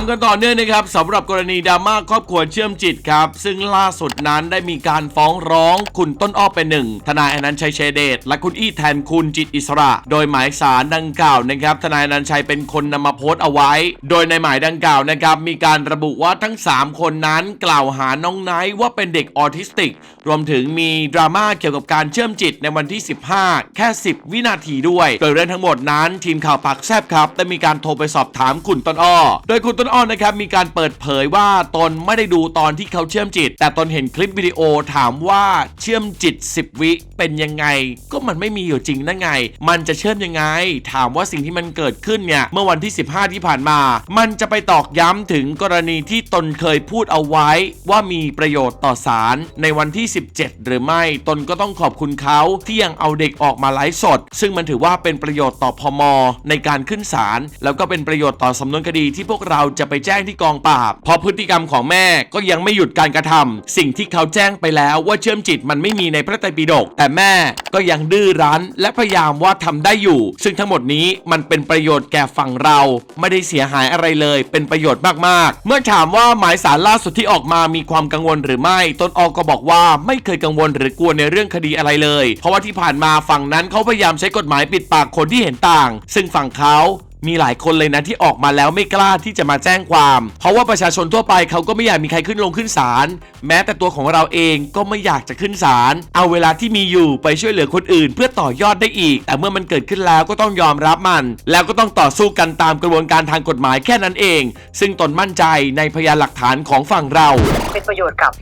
ามกันต่อเนื่องนะครับสำหรับกรณีดราม่าครอบครัวเชื่อมจิตครับ ซึ่งล่าสุดนั้นได้มีการฟ้องร้องคุณต้นอ้อเป็นหนึ่งทนายอนันต์ชัยเชยเดชและคุณอี้แทนคุณจิตอิสระ โดยหมายสารดังกล่าวนะครับ ทนายอนันต์ชัยเป็นคนนำมาโพสต์เอาไว้ โดยในหมายดังกล่าวนะครับ มีการระบุว่าทั้ง 3 คนนั้นกล่าวหาน้องไนท์ว่าเป็นเด็กออทิสติก รวมถึงมีดราม่าเกี่ยวกับการเชื่อมจิตในวันที่ 15 แค่ 10 วินาทีด้วยโดยเรื่องทั้งหมดนั้น ทีมข่าวปากแซบครับได้มีการโทรไปสอบถามคุณต้นอ้อโดยคุณต้นอ้อนนะครับมีการเปิดเผยว่าตนไม่ได้ดูตอนที่เขาเชื่อมจิต แต่ตนเห็นคลิปวิดีโอถามว่าเชื่อมจิต 10 วิเป็นยังไง ก็มันไม่มีอยู่จริงนั่นไง มันจะเชื่อมยังไง ถามว่าสิ่งที่มันเกิดขึ้นเนี่ยเมื่อวันที่ 15 ที่ผ่านมา มันจะไปตอกย้ำถึงกรณีที่ตนเคยพูดเอาไว้ว่ามีประโยชน์ต่อสารในวันที่ 17 หรือไม่ ตนก็ต้องขอบคุณเขาที่ยังเอาเด็กออกมาไลฟ์สด ซึ่งมันถือว่าเป็นประโยชน์ต่อพมในการขึ้นศาลแล้วก็เป็นประโยชน์ต่อสำนวนคดีที่พวกเราจะไปแจ้งที่กองปราบ เพราะพฤติกรรมของแม่ก็ยังไม่หยุดการกระทำสิ่งที่เขาแจ้งไปแล้วว่าเชื่อมจิตมันไม่มีในพระไตรปิฎกแต่แม่ก็ยังดื้อรั้น และพยายามว่าทำได้อยู่ ซึ่งทั้งหมดนี้มันเป็นประโยชน์แก่ฝั่งเรา ไม่ได้เสียหายอะไรเลย เป็นประโยชน์มากๆ เมื่อถามว่าหมายสารล่าสุดที่ออกมามีความกังวลหรือไม่ ตนออกก็บอกว่าไม่เคยกังวลหรือกลัวในเรื่องคดีอะไรเลย เพราะว่าที่ผ่านมาฝั่งนั้นเขาพยายามใช้กฎหมายปิดปากคนที่เห็นต่าง ซึ่งฝั่งเขา มีหลายคนเลยนะที่ออกมาแล้วไม่กล้าที่จะมาแจ้งความ เพราะว่าประชาชนทั่วไปเขาก็ไม่อยากมีใครขึ้นลงขึ้นศาลแม้แต่ตัวของเราเองก็ไม่อยากจะขึ้นศาลเอาเวลาที่มีอยู่ไปช่วยเหลือคนอื่น เพื่อต่อยอดได้อีก แต่เมื่อมันเกิดขึ้นแล้วก็ต้องยอมรับมัน แล้วก็ต้องต่อสู้กันตามกระบวนการทางกฎหมายแค่นั้นเอง ซึ่งตนมั่นใจในพยานหลักฐานของฝั่งเรา เป็นประโยชน์กับ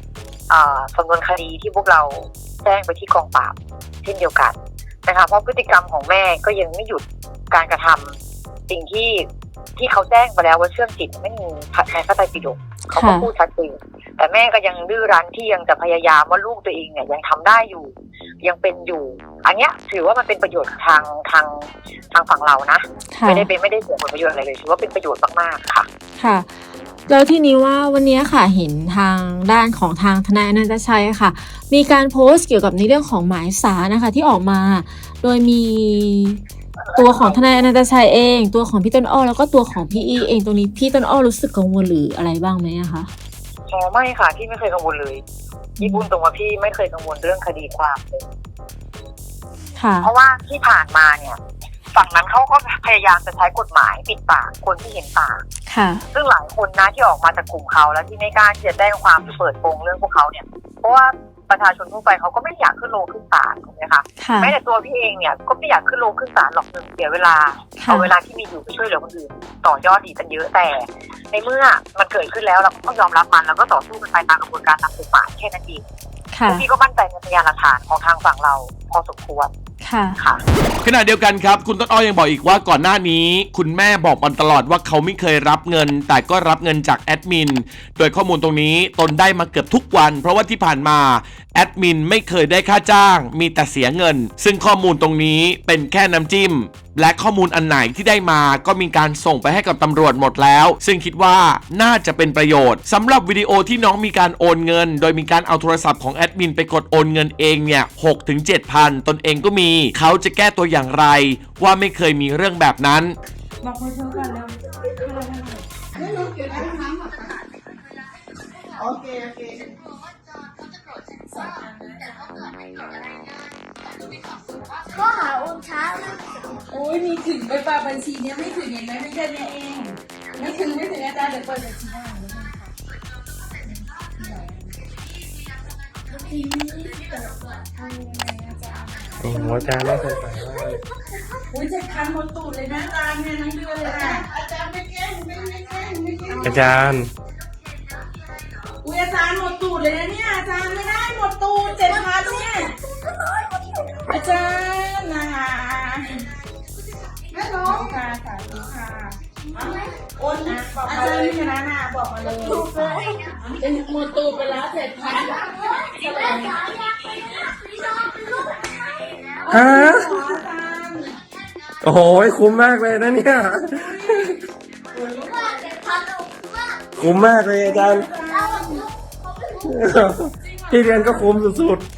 อ่าสำนวนคดีที่พวกเราแจ้งไปที่กองปราบเช่นเดียวกันนะคะเพราะพฤติกรรมของแม่ก็ยังไม่หยุดการกระทำ สิ่งที่ที่เขาแจ้งไปแล้วว่าเชื่อมจิตไม่มีในพระไตรปิฎกเขาก็ค่ะพูดชัดเจนแต่แม่ก็ยังดื้อรั้นที่ยังจะพยายามว่าลูกตัวเองเนี่ยยังทำได้อยู่ ยังเป็นอยู่ อันเนี้ยถือว่ามันเป็นประโยชน์ทางทางทางฝั่งเรานะค่ะไม่ได้เป็นไม่ได้เสียผลประโยชน์อะไรเลยถือว่าเป็นประโยชน์มากๆค่ะ ค่ะแล้วทีนี้ว่าวันนี้ค่ะเห็นทางด้านของทางทนายอนันตชัยค่ะ มีการโพสต์เกี่ยวกับในเรื่องของหมายสารนะคะที่ออกมา โดยมี ตัวของทนายอนันตชัยเอง ตัวของพี่ต้นอ้อแล้วก็ตัวของพี่อีเองตรงนี้พี่ต้นอ้อรู้สึกกังวลหรืออะไรบ้างไหมอะคะอ๋อไม่ค่ะ พี่ไม่เคยกังวลเลยพี่พูดตรงว่าพี่ไม่เคยกังวลเรื่องคดีความเลยค่ะ เพราะว่าที่ผ่านมาเนี่ย ฝั่งนั้นเขาก็พยายามจะใช้กฎหมายปิดปากคนที่เห็นต่างค่ะ ซึ่งหลายคนนะที่ออกมาจากกลุ่มเขาแล้วที่ไม่กล้าที่จะแจ้งความหรือเปิดโปงเรื่องพวกเขาเนี่ย เพราะว่า ประชาชนทั่วไปเขาก็ไม่อยากขึ้นโรงขึ้นศาลถูกไหมคะค่ะแม้แต่ตัวพี่เองเนี่ยก็ไม่อยากขึ้นโรงขึ้นศาลหรอกหนึ่งเสียเวลาค่ะเอาเวลาที่มีอยู่ไปช่วยเหลือคนอื่นต่อยอดดีกันเยอะแต่ ในเมื่อมันเกิดขึ้นแล้วเราก็ต้องยอมรับมันแล้วก็ต่อสู้กันไปตามกระบวนการตามกฎหมายแค่นั้นเองค่ะพี่ก็มั่นใจในพยานหลักฐานของทางฝั่งเราพอสมควร ค่ะ ค่ะ ขณะเดียวกันครับ คุณต้นอ้อยังบอกอีกว่าก่อนหน้านี้ คุณแม่บอกมาตลอดว่าเขาไม่เคยรับเงิน แต่ก็รับเงินจากแอดมินโดยข้อมูลตรงนี้ตนได้มาเกือบทุกวัน เพราะว่าที่ผ่านมาแอดมินไม่เคยได้ค่าจ้าง มีแต่เสียเงิน ซึ่งข้อมูลตรงนี้เป็นแค่น้ำจิ้ม และข้อมูลอันไหนที่ได้มาก็มีการส่งไปให้กับตำรวจหมดแล้ว ซึ่งคิดว่าน่าจะเป็นประโยชน์สำหรับวิดีโอที่น้องมีการโอนเงิน โดยมีการเอาโทรศัพท์ของแอดมินไปกดโอนเงินเองเนี่ย6ถึง7พันตนเองก็มี เขาจะแก้ตัวอย่างไร ว่าไม่เคยมีเรื่องแบบนั้น บอกคนเธอก่อนแล้วโอเค โอเคก็ ก็หาโอนช้านะโอ้ยมีถึงไปปาบัญชีเนี้ยไม่ถึงเห็นไหมไม่แค่เนี้ยเอง ไม่ถึงไม่ถึงอาจารย์เดี๋ยวเปิดบัญชีให้ทีนี้เปิดทางยังไงอาจารย์โอ้โหอาจารย์น่าสงสัยมากเลยอุ้ยเจ็บคันหมดตูดเลยนะอาจารย์เนี่ยทั้งเดือนเลยนะอาจารย์ไม่แกล้งไม่ไม่แกล้งไม่แกล้งอาจารย์อุ้ยอาจารย์หมดตูดเลยนะเนี่ยอาจารย์ไม่ได้หมดตูดเจ็บคันเนี่ยอา โอนนะอาจารย์มีคณะน้าบอกมาเลยถูกเลยหมดตูไปแล้วเจ็ดพันฮะโอ้โหคุ้มมากเลยนะเนี่ยคุ้มมากเลยอาจารย์ที่เรียนก็คุ้มสุดๆ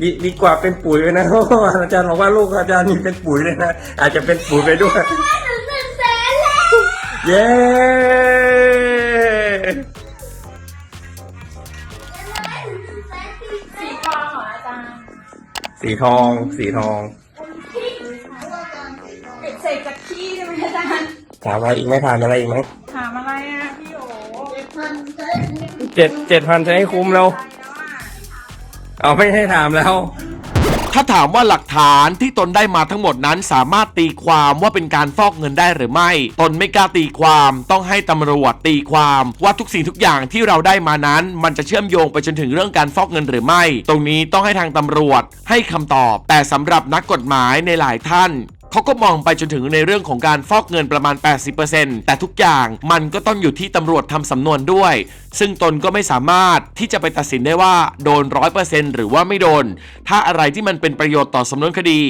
ดีดีกว่าเป็นปุ๋ยเลยนะเพราะว่าอาจารย์บอกว่าลูกอาจารย์นี่เป็นปุ๋ยเลยนะ อาจจะเป็นปุ๋ยไปด้วยแม่หนูเย้สีทองเหรออาจารย์สีทอง สีทองเสกจากขี้ใช่ไหมอาจารย์ถามอะไรอีกไหมถามอะไรอีกไหมถามอะไรอะพี่โอ เจ็ดเจ็ดพันจะให้คุ้มแล้ว เอาไม่ให้ถามแล้ว ถ้าถามว่าหลักฐานที่ตนได้มาทั้งหมดนั้นสามารถตีความว่าเป็นการฟอกเงินได้หรือไม่ ตนไม่กล้าตีความต้องให้ตำรวจตีความว่าทุกสิ่งทุกอย่างที่เราได้มานั้น มันจะเชื่อมโยงไปจนถึงเรื่องการฟอกเงินหรือไม่ ตรงนี้ต้องให้ทางตำรวจให้คำตอบ แต่สำหรับนักกฎหมายในหลายท่าน เขาก็มองไปจนถึงในเรื่องของการฟอกเงินประมาณ 80%แต่ทุกอย่างมันก็ต้องอยู่ที่ตำรวจทำสำนวนด้วย ซึ่งตนก็ไม่สามารถที่จะไปตัดสินได้ว่าโดน 100%หรือว่าไม่โดน ถ้าอะไรที่มันเป็นประโยชน์ต่อสำนวนคดี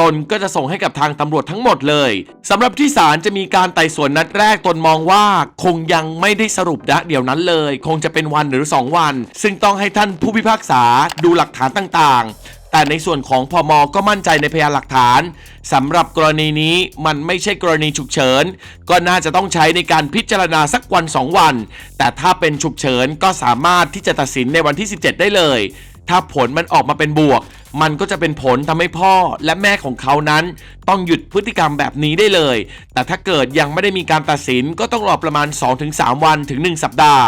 ตนก็จะส่งให้กับทางตำรวจทั้งหมดเลยสำหรับที่ศาลจะมีการไต่สวนนัดแรกตนมองว่าคงยังไม่ได้สรุปนะเดี๋ยวนั้นเลย คงจะเป็นวันหรือ 2 วัน ซึ่งต้องให้ท่านผู้พิพากษาดูหลักฐานต่างๆ แต่ในส่วนของพมก็มั่นใจในพยานหลักฐานสำหรับกรณีนี้มันไม่ใช่กรณีฉุกเฉิน ก็น่าจะต้องใช้ในการพิจารณาสักวัน 2 วัน แต่ถ้าเป็นฉุกเฉินก็สามารถที่จะตัดสินในวันที่ 17 ได้เลย ถ้าผลมันออกมาเป็นบวก มันก็จะเป็นผลทำให้พ่อและแม่ของเขานั้น ต้องหยุดพฤติกรรมแบบนี้ได้เลย แต่ถ้าเกิดยังไม่ได้มีการตัดสินก็ต้องรอประมาณ 2-3 วันถึง 1 สัปดาห์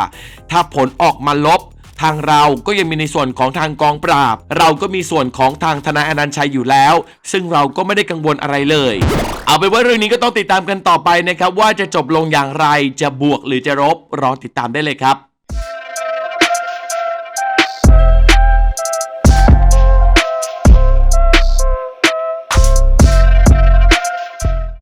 ถ้าผลออกมาลบ ทางเราก็ยังมีในส่วนของทางกองปราบ เราก็มีส่วนของทางทนายอนันต์ชัยอยู่แล้ว ซึ่งเราก็ไม่ได้กังวลอะไรเลย เอาเป็นว่าเรื่องนี้ก็ต้องติดตามกันต่อไปนะครับว่าจะจบลงอย่างไรจะบวกหรือจะลบรอติดตามได้เลยครับ